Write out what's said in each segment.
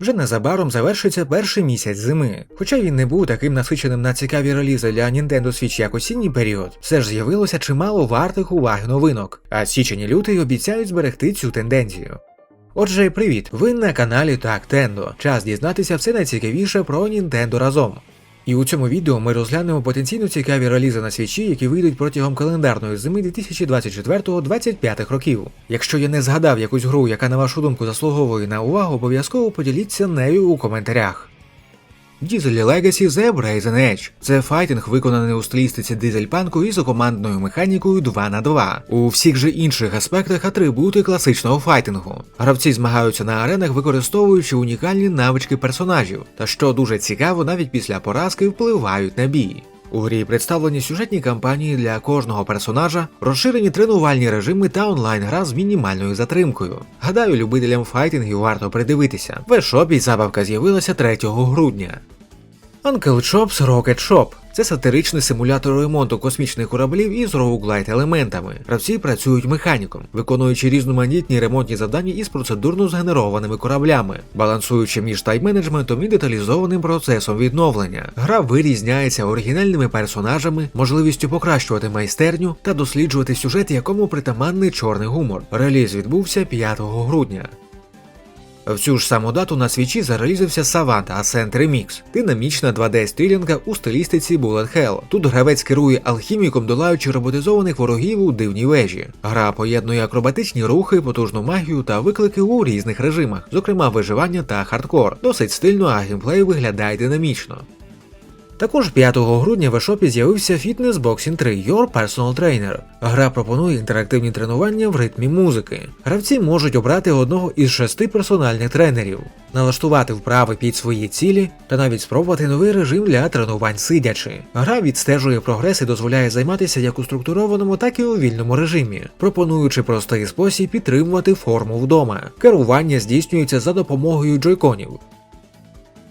Вже незабаром завершиться перший місяць зими. Хоча він не був таким насиченим на цікаві релізи для Nintendo Switch як осінній період, все ж з'явилося чимало вартих уваги новинок, а січень і лютий обіцяють зберегти цю тенденцію. Отже, привіт! Ви на каналі Так. Час дізнатися все найцікавіше про Nintendo разом. І у цьому відео ми розглянемо потенційно цікаві релізи на свічі, які вийдуть протягом календарної зими 2024-2025 років. Якщо я не згадав якусь гру, яка на вашу думку заслуговує на увагу, обов'язково поділіться нею у коментарях. Diesel Legacy The Brazen Edge – це файтинг, виконаний у стилістиці дизельпанку із командною механікою 2 на 2 У всіх же інших аспектах атрибути класичного файтингу. Гравці змагаються на аренах, використовуючи унікальні навички персонажів, та що дуже цікаво, навіть після поразки впливають на бій. У грі представлені сюжетні кампанії для кожного персонажа, розширені тренувальні режими та онлайн-гра з мінімальною затримкою. Гадаю, любителям файтингів варто придивитися. В eShop забавка з'явилася 3 грудня. Uncle Chop's Rocket Shop – це сатиричний симулятор ремонту космічних кораблів із роуглайт елементами. Гравці працюють механіком, виконуючи різноманітні ремонтні завдання із процедурно згенерованими кораблями, балансуючи між тайм-менеджментом і деталізованим процесом відновлення. Гра вирізняється оригінальними персонажами, можливістю покращувати майстерню та досліджувати сюжет, якому притаманний чорний гумор. Реліз відбувся 5 грудня. В цю ж саму дату на свічі зарелізився Savant Ascent Remix – динамічна 2D стрілянка у стилістиці Bullet Hell. Тут гравець керує алхіміком, долаючи роботизованих ворогів у дивній вежі. Гра поєднує акробатичні рухи, потужну магію та виклики у різних режимах, зокрема виживання та хардкор. Досить стильно, а геймплей виглядає динамічно. Також 5 грудня в ешопі з'явився Fitness Boxing 3 Your Personal Trainer. Гра пропонує інтерактивні тренування в ритмі музики. Гравці можуть обрати одного із шести персональних тренерів, налаштувати вправи під свої цілі та навіть спробувати новий режим для тренувань сидячи. Гра відстежує прогрес і дозволяє займатися як у структурованому, так і у вільному режимі, пропонуючи простий спосіб підтримувати форму вдома. Керування здійснюється за допомогою джойконів.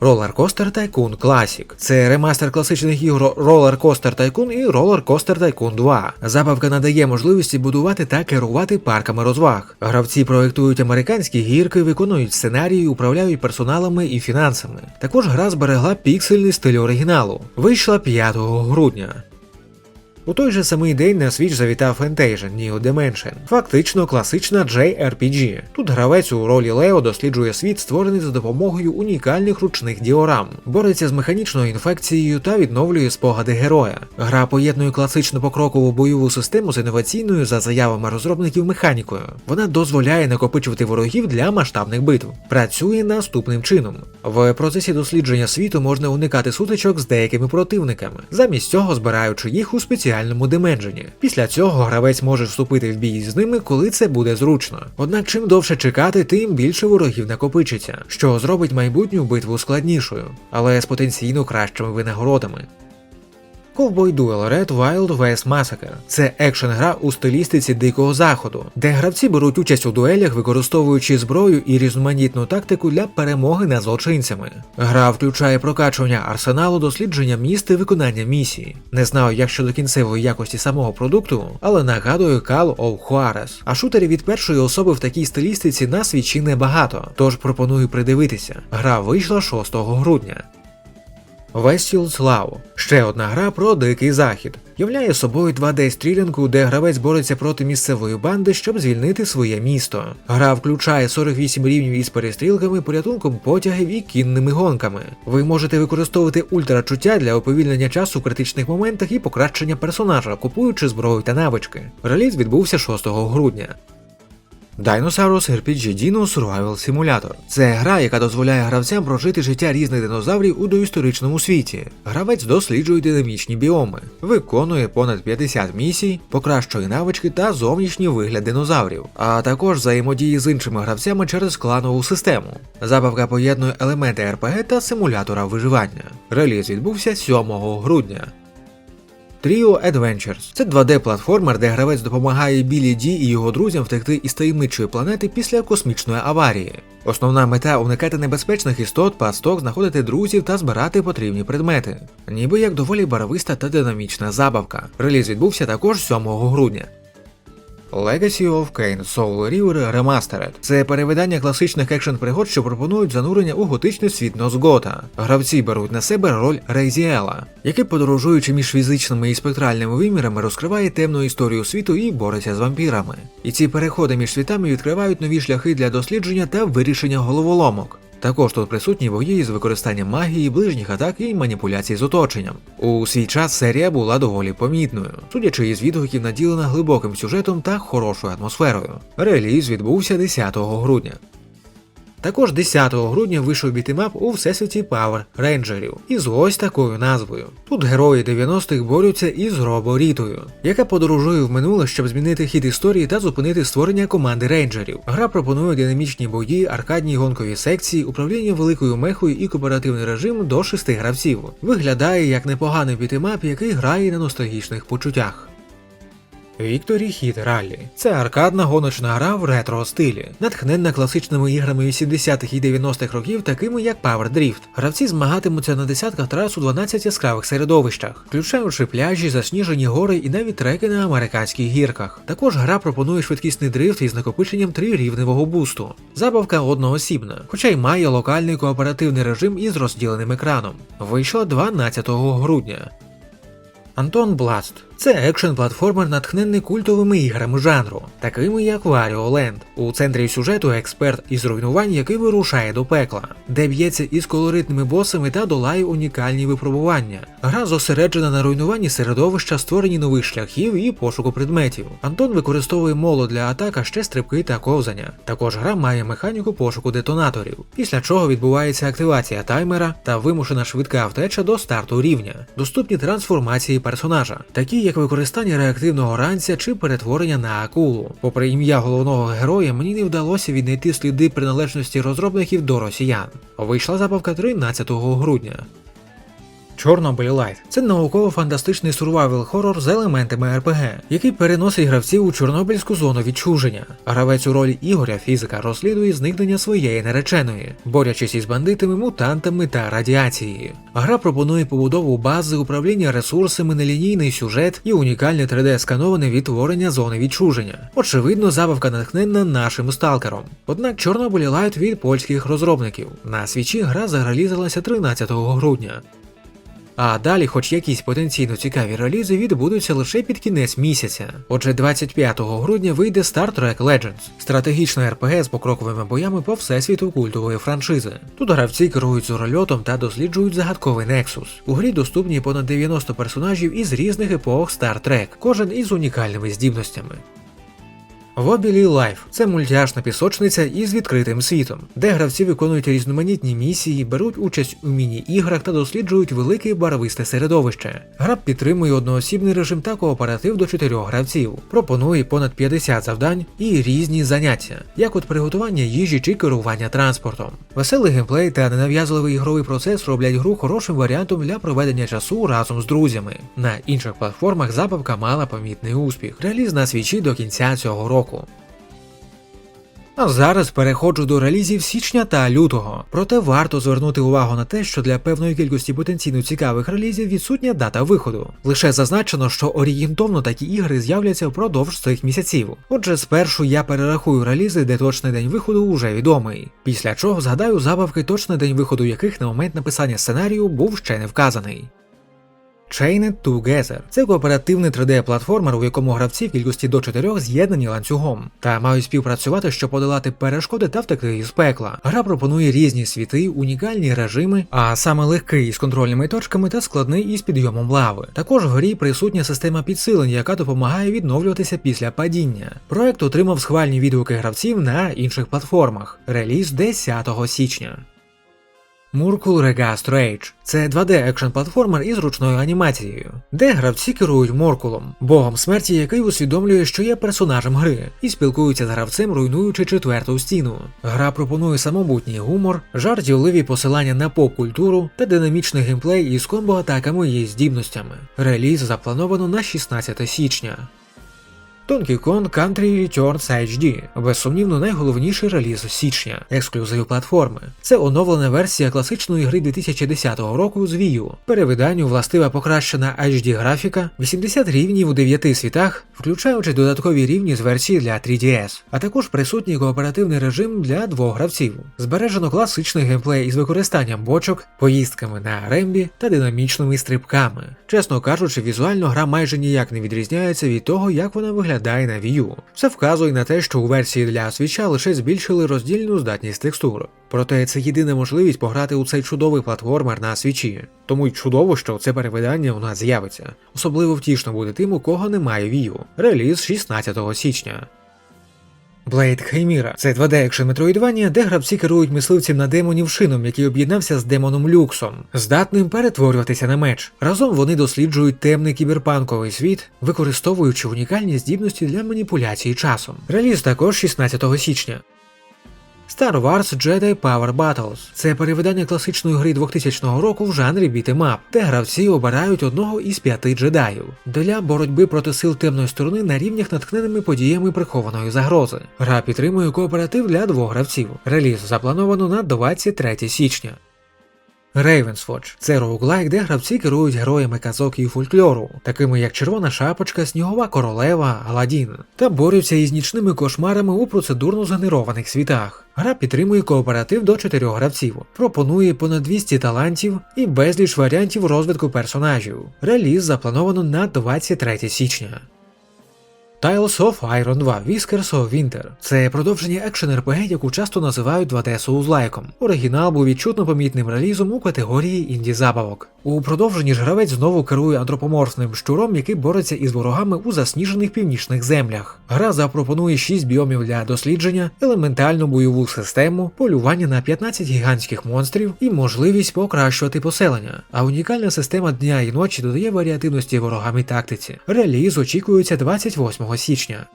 Roller Coaster Tycoon Classic. Це ремастер класичних ігор Roller Coaster Tycoon і Roller Coaster Tycoon 2. Забавка надає можливості будувати та керувати парками розваг. Гравці проектують американські гірки, виконують сценарії, управляють персоналами і фінансами. Також гра зберегла піксельний стиль оригіналу. Вийшла 5 грудня. У той же самий день на свіч завітав Fantasia New Dimension, фактично класична JRPG. Тут гравець у ролі Лео досліджує світ, створений за допомогою унікальних ручних діорам, бореться з механічною інфекцією та відновлює спогади героя. Гра поєднує класичну покрокову бойову систему з інноваційною за заявами розробників механікою. Вона дозволяє накопичувати ворогів для масштабних битв. Працює наступним чином. В процесі дослідження світу можна уникати сутичок з деякими противниками, замість цього збираючи їх у спеціальному дименджені. Після цього гравець може вступити в бій з ними, коли це буде зручно. Однак, чим довше чекати, тим більше ворогів накопичиться, що зробить майбутню битву складнішою, але з потенційно кращими винагородами. Cowboy Duel Red Wild West Massacre – це екшен гра у стилістиці Дикого Заходу, де гравці беруть участь у дуелях, використовуючи зброю і різноманітну тактику для перемоги над злочинцями. Гра включає прокачування арсеналу, дослідження міст і виконання місії. Не знаю, як щодо кінцевої якості самого продукту, але нагадую Call of Juarez. А шутерів від першої особи в такій стилістиці на свічі небагато, тож пропоную придивитися. Гра вийшла 6 грудня. Westfield Slav – ще одна гра про дикий захід. Являє собою 2D стрілянку, де гравець бореться проти місцевої банди, щоб звільнити своє місто. Гра включає 48 рівнів із перестрілками, порятунком потягів і кінними гонками. Ви можете використовувати ультрачуття для уповільнення часу в критичних моментах і покращення персонажа, купуючи зброю та навички. Реліз відбувся 6 грудня. Dinosaurus RPG Dino Survival Simulator – це гра, яка дозволяє гравцям прожити життя різних динозаврів у доісторичному світі. Гравець досліджує динамічні біоми, виконує понад 50 місій, покращує навички та зовнішній вигляд динозаврів, а також взаємодіє з іншими гравцями через кланову систему. Забавка поєднує елементи РПГ та симулятора виживання. Реліз відбувся 7 грудня. Trio Adventures – це 2D-платформер, де гравець допомагає Білі Ді і його друзям втекти із таємничої планети після космічної аварії. Основна мета уникати небезпечних істот, пасток, знаходити друзів та збирати потрібні предмети. Ніби як доволі барвиста та динамічна забавка. Реліз відбувся також 7 грудня. Legacy of Kain Soul River Remastered. Це перевидання класичних екшн пригод, що пропонують занурення у готичний світ Нозгота. Гравці беруть на себе роль Рейзіела, який, подорожуючи між фізичними і спектральними вимірами, розкриває темну історію світу і бореться з вампірами. І ці переходи між світами відкривають нові шляхи для дослідження та вирішення головоломок. Також тут присутні бої з використанням магії, ближніх атак і маніпуляцій з оточенням. У свій час серія була доволі помітною, судячи із відгуків, наділена глибоким сюжетом та хорошою атмосферою. Реліз відбувся 10 грудня. Також 10 грудня вийшов бітимап у всесвіті Power Рейнджерів із ось такою назвою. Тут герої 90-х борються із роборітою, яка подорожує в минуле, щоб змінити хід історії та зупинити створення команди рейнджерів. Гра пропонує динамічні бої, аркадні гонкові секції, управління великою мехою і кооперативний режим до шести гравців. Виглядає як непоганий бітимап, який грає на ностальгічних почуттях. Victory Hit Rally – це аркадна гоночна гра в ретро стилі, натхненна класичними іграми 80-х і 90-х років, такими як Power Drift. Гравці змагатимуться на десятках трас у 12 яскравих середовищах, включаючи пляжі, засніжені гори і навіть треки на американських гірках. Також гра пропонує швидкісний дрифт із накопиченням трирівневого бусту. Забавка одноосібна, хоча й має локальний кооперативний режим із розділеним екраном. Вийшла 12 грудня. Антон Бласт це екшн-платформер, натхнений культовими іграми жанру, такими як Wario Land. У центрі сюжету експерт із руйнувань, який вирушає до пекла, де б'ється із колоритними босами та долає унікальні випробування. Гра зосереджена на руйнуванні середовища, створенні нових шляхів і пошуку предметів. Антон використовує моло для атак, а ще стрибки та ковзання. Також гра має механіку пошуку детонаторів, після чого відбувається активація таймера та вимушена швидка втеча до старту рівня. Доступні трансформації персонажа, такі як використання реактивного ранця чи перетворення на акулу. Попри ім'я головного героя, мені не вдалося віднайти сліди приналежності розробників до росіян. Вийшла забавка 13 грудня. Чорнобиль Лайт це науково-фантастичний сурвайвел хорор з елементами РПГ, який переносить гравців у Чорнобильську зону відчуження. Гравець у ролі Ігоря фізика розслідує зникнення своєї нареченої, борючись із бандитами, мутантами та радіацією. Гра пропонує побудову бази, управління ресурсами, нелінійний сюжет і унікальне 3D-скановане відтворення зони відчуження. Очевидно, забавка натхненна нашим сталкером. Однак Чорнобиль Лайт від польських розробників. На свічі гра зарелізалася 13 грудня. А далі, хоч якісь потенційно цікаві релізи відбудуться лише під кінець місяця. Отже, 25 грудня вийде Star Trek Legends, стратегічна РПГ з покроковими боями по всесвіту культової франшизи. Тут гравці керують зорольотом та досліджують загадковий Nexus. У грі доступні понад 90 персонажів із різних епох Star Trek, кожен із унікальними здібностями. Вобілі Лайф це мультяшна пісочниця із відкритим світом, де гравці виконують різноманітні місії, беруть участь у міні-іграх та досліджують велике барвисте середовище. Гра підтримує одноосібний режим та кооператив до чотирьох гравців, пропонує понад 50 завдань і різні заняття, як от приготування їжі чи керування транспортом. Веселий геймплей та ненав'язливий ігровий процес роблять гру хорошим варіантом для проведення часу разом з друзями. На інших платформах забавка мала помітний успіх. Реліз на свічі до кінця цього року. А зараз переходжу до релізів січня та лютого. Проте варто звернути увагу на те, що для певної кількості потенційно цікавих релізів відсутня дата виходу. Лише зазначено, що орієнтовно такі ігри з'являться впродовж цих місяців. Отже, спершу я перерахую релізи, де точний день виходу уже відомий. Після чого згадаю забавки, точний день виходу яких на момент написання сценарію був ще не вказаний. Chained Together – це кооперативний 3D-платформер, у якому гравці в кількості до 4 з'єднані ланцюгом та мають співпрацювати, щоб подолати перешкоди та втекти із пекла. Гра пропонує різні світи, унікальні режими, а саме легкий із контрольними точками та складний із підйомом лави. Також в грі присутня система підсилень, яка допомагає відновлюватися після падіння. Проект отримав схвальні відгуки гравців на інших платформах. Реліз 10 січня. Муркул Регast Rage – це 2D екшн платформер із ручною анімацією, де гравці керують Моркулом, богом смерті, який усвідомлює, що є персонажем гри, і спілкується з гравцем, руйнуючи четверту стіну. Гра пропонує самобутній гумор, жартівливі посилання на поп-культуру та динамічний геймплей із комбо-атаками і здібностями. Реліз заплановано на 16 січня. Donkey Kong Country Returns HD безсумнівно найголовніший реліз січня, ексклюзив платформи. Це оновлена версія класичної гри 2010 року з Wii U. Перевиданню властива покращена HD графіка, 80 рівнів у 9 світах, включаючи додаткові рівні з версії для 3DS, а також присутній кооперативний режим для двох гравців. Збережено класичний геймплей із використанням бочок, поїздками на рембі та динамічними стрибками. Чесно кажучи, візуально гра майже ніяк не відрізняється від того, як вона виглядає на Wii U. Це вказує на те, що у версії для свіча лише збільшили роздільну здатність текстур. Проте це єдина можливість пограти у цей чудовий платформер на свічі. Тому й чудово, що це перевидання у нас з'явиться. Особливо втішно буде тим, у кого немає Wii U. Реліз 16 січня. Blade Chimera – це 2D екшен метроїдвання, де гравці керують мисливцем на демонів шином, який об'єднався з демоном Люксом, здатним перетворюватися на меч. Разом вони досліджують темний кіберпанковий світ, використовуючи унікальні здібності для маніпуляції часом. Реліз також 16 січня. Star Wars Jedi Power Battles це перевидання класичної гри 2000 року в жанрі бітемап, де гравці обирають одного із п'яти джедаїв для боротьби проти сил темної сторони на рівнях натхненими подіями прихованої загрози. Гра підтримує кооператив для двох гравців. Реліз заплановано на 23 січня. Ravenswatch – це роуглайк, де гравці керують героями казок і фольклору, такими як Червона Шапочка, Снігова Королева, Аладдін, та борються із нічними кошмарами у процедурно згенерованих світах. Гра підтримує кооператив до чотирьох гравців, пропонує понад 200 талантів і безліч варіантів розвитку персонажів. Реліз заплановано на 23 січня. Tiles of Iron 2 Whiskers of Winter – це продовження екшен RPG, яку часто називають 2D соузлайком. Оригінал був відчутно помітним релізом у категорії інді забавок. У продовженні ж гравець знову керує антропоморфним щуром, який бореться із ворогами у засніжених північних землях. Гра запропонує 6 біомів для дослідження, елементальну бойову систему, полювання на 15 гігантських монстрів і можливість покращувати поселення. А унікальна система дня і ночі додає варіативності ворогам і тактиці. Реліз очікується 28 січня.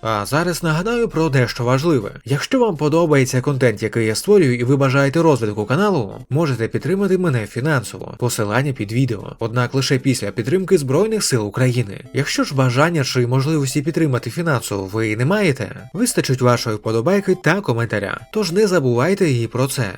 А зараз нагадаю про дещо важливе. Якщо вам подобається контент, який я створюю, і ви бажаєте розвитку каналу, можете підтримати мене фінансово, посилання під відео. Однак лише після підтримки Збройних сил України. Якщо ж бажання чи можливості підтримати фінансово ви не маєте, вистачить вашої вподобайки та коментаря. Тож не забувайте і про це.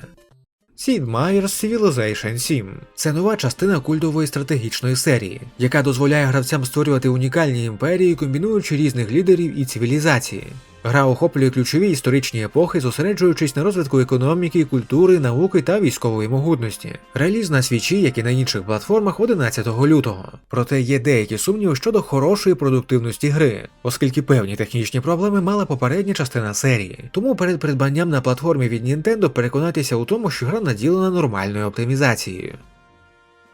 Sid Meier's Civilization 7 це нова частина культової стратегічної серії, яка дозволяє гравцям створювати унікальні імперії, комбінуючи різних лідерів і цивілізації. Гра охоплює ключові історичні епохи, зосереджуючись на розвитку економіки, культури, науки та військової могутності. Реліз на свічі, як і на інших платформах 11 лютого. Проте є деякі сумніви щодо хорошої продуктивності гри, оскільки певні технічні проблеми мала попередня частина серії. Тому перед придбанням на платформі від Nintendo переконайтеся у тому, що гра наділена нормальною оптимізацією.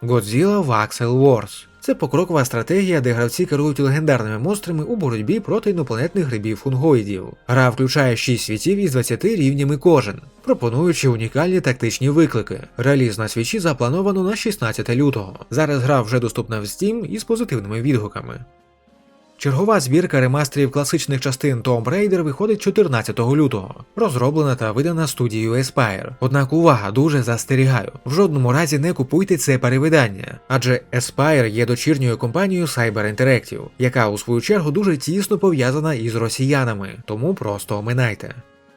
Godzilla Voxel Wars це покрокова стратегія, де гравці керують легендарними монстрами у боротьбі проти інопланетних грибів фунгоїдів. Гра включає 6 світів із 20 рівнями кожен, пропонуючи унікальні тактичні виклики. Реліз на свічі заплановано на 16 лютого. Зараз гра вже доступна в Steam із позитивними відгуками. Чергова збірка ремастерів класичних частин Tomb Raider виходить 14 лютого, розроблена та видана студією Aspire. Однак увага, дуже застерігаю. В жодному разі не купуйте це перевидання, адже Aspire є дочірньою компанією Cyber Interactive, яка у свою чергу дуже тісно пов'язана із росіянами, тому просто оминайте.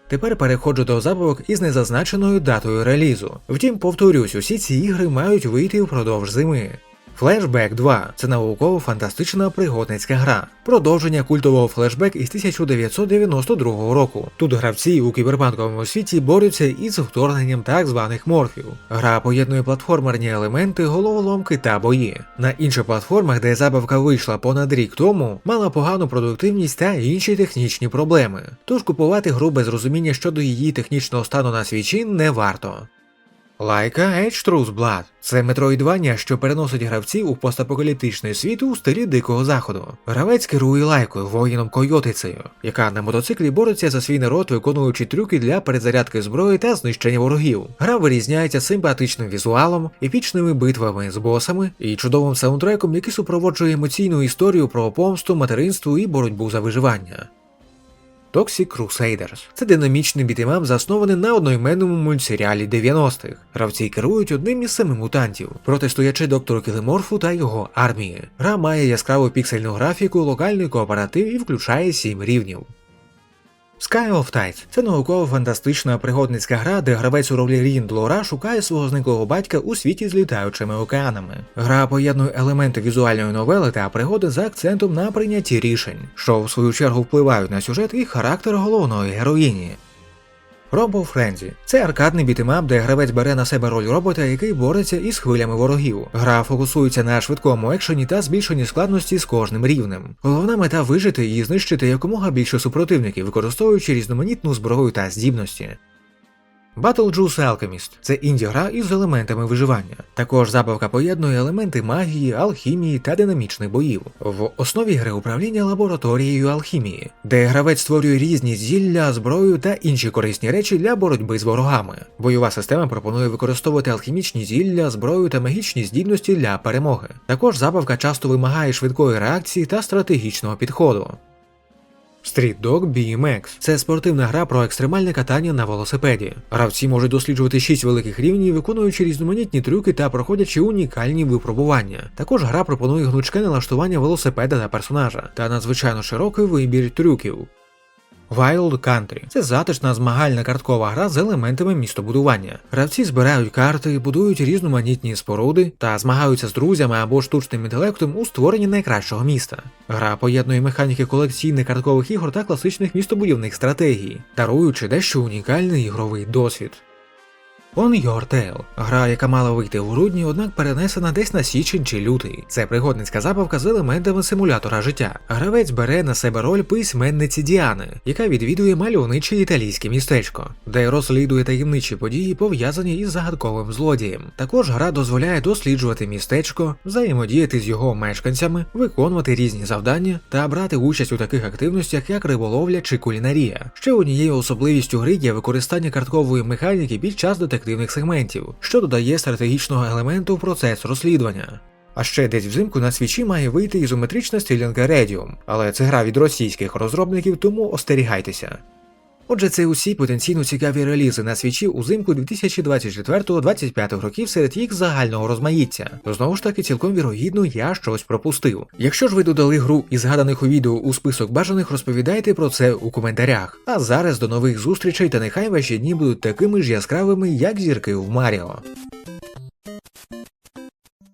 Тепер переходжу до забавок із незазначеною датою релізу. Втім, повторюсь, усі ці ігри мають вийти впродовж зими. Flashback 2 це науково-фантастична пригодницька гра, продовження культового флешбек із 1992 року. Тут гравці у кіберпанковому світі борються із вторгненням так званих морфів. Гра поєднує платформерні елементи, головоломки та бої. На інших платформах, де забавка вийшла понад рік тому, мала погану продуктивність та інші технічні проблеми. Тож купувати гру без розуміння щодо її технічного стану на свічі не варто. Лайка Edge Truth Blood – це метроїдвання, що переносить гравців у постапокаліптичний світ у стилі Дикого Заходу. Гравець керує лайкою, воїном койотицею, яка на мотоциклі бореться за свій народ, виконуючи трюки для перезарядки зброї та знищення ворогів. Гра вирізняється симпатичним візуалом, епічними битвами з босами і чудовим саундтреком, який супроводжує емоційну історію про помсту, материнство і боротьбу за виживання. Toxic Crusaders. Це динамічний бітемап, заснований на одноіменному мультсеріалі 90-х. Гравці керують одним із семи мутантів, протистоячи доктору Кілеморфу та його армії. Гра має яскраву піксельну графіку, локальний кооператив і включає сім рівнів. Sky of Tides – це науково-фантастична пригодницька гра, де гравець у ролі Рінд Лора шукає свого зниклого батька у світі з літаючими океанами. Гра поєднує елементи візуальної новели та пригоди за акцентом на прийнятті рішень, що в свою чергу впливають на сюжет і характер головної героїні. Robo Frenzy – це аркадний бітемап, де гравець бере на себе роль робота, який бореться із хвилями ворогів. Гра фокусується на швидкому екшені та збільшенні складності з кожним рівнем. Головна мета вижити і знищити якомога більше супротивників, використовуючи різноманітну зброю та здібності. Battle Juice Alchemist – це інді-гра із елементами виживання. Також забавка поєднує елементи магії, алхімії та динамічних боїв. В основі гри управління лабораторією алхімії, де гравець створює різні зілля, зброю та інші корисні речі для боротьби з ворогами. Бойова система пропонує використовувати алхімічні зілля, зброю та магічні здібності для перемоги. Також забавка часто вимагає швидкої реакції та стратегічного підходу. Street Dog BMX – це спортивна гра про екстремальне катання на велосипеді. Гравці можуть досліджувати шість великих рівнів, виконуючи різноманітні трюки та проходячи унікальні випробування. Також гра пропонує гнучке налаштування велосипеда та персонажа та надзвичайно широкий вибір трюків. Wild Country – це затишна змагальна карткова гра з елементами містобудування. Гравці збирають карти, будують різноманітні споруди та змагаються з друзями або штучним інтелектом у створенні найкращого міста. Гра поєднує механіки колекційних карткових ігор та класичних містобудівних стратегій, даруючи дещо унікальний ігровий досвід. On Your Tail – гра, яка мала вийти у грудні, однак перенесена десь на січень чи лютий. Це пригодницька забавка з елементами симулятора життя. Гравець бере на себе роль письменниці Діани, яка відвідує мальовниче італійське містечко, де розслідує таємничі події, пов'язані із загадковим злодієм. Також гра дозволяє досліджувати містечко, взаємодіяти з його мешканцями, виконувати різні завдання та брати участь у таких активностях, як риболовля чи кулінарія. Ще однією особливістю гри є використання карткової механіки під час детективних сегментів, що додає стратегічного елементу в процес розслідування. А ще десь взимку на свічі має вийти ізометрична стрілянка Radium, але це гра від російських розробників, тому остерігайтеся. Отже, це усі потенційно цікаві релізи на свічі узимку 2024-2025 років серед їх загального розмаїття. Знову ж таки, цілком вірогідно, я щось пропустив. Якщо ж ви додали гру із згаданих у відео у список бажаних, розповідайте про це у коментарях. А зараз до нових зустрічей та нехай ваші дні будуть такими ж яскравими, як зірки в Маріо.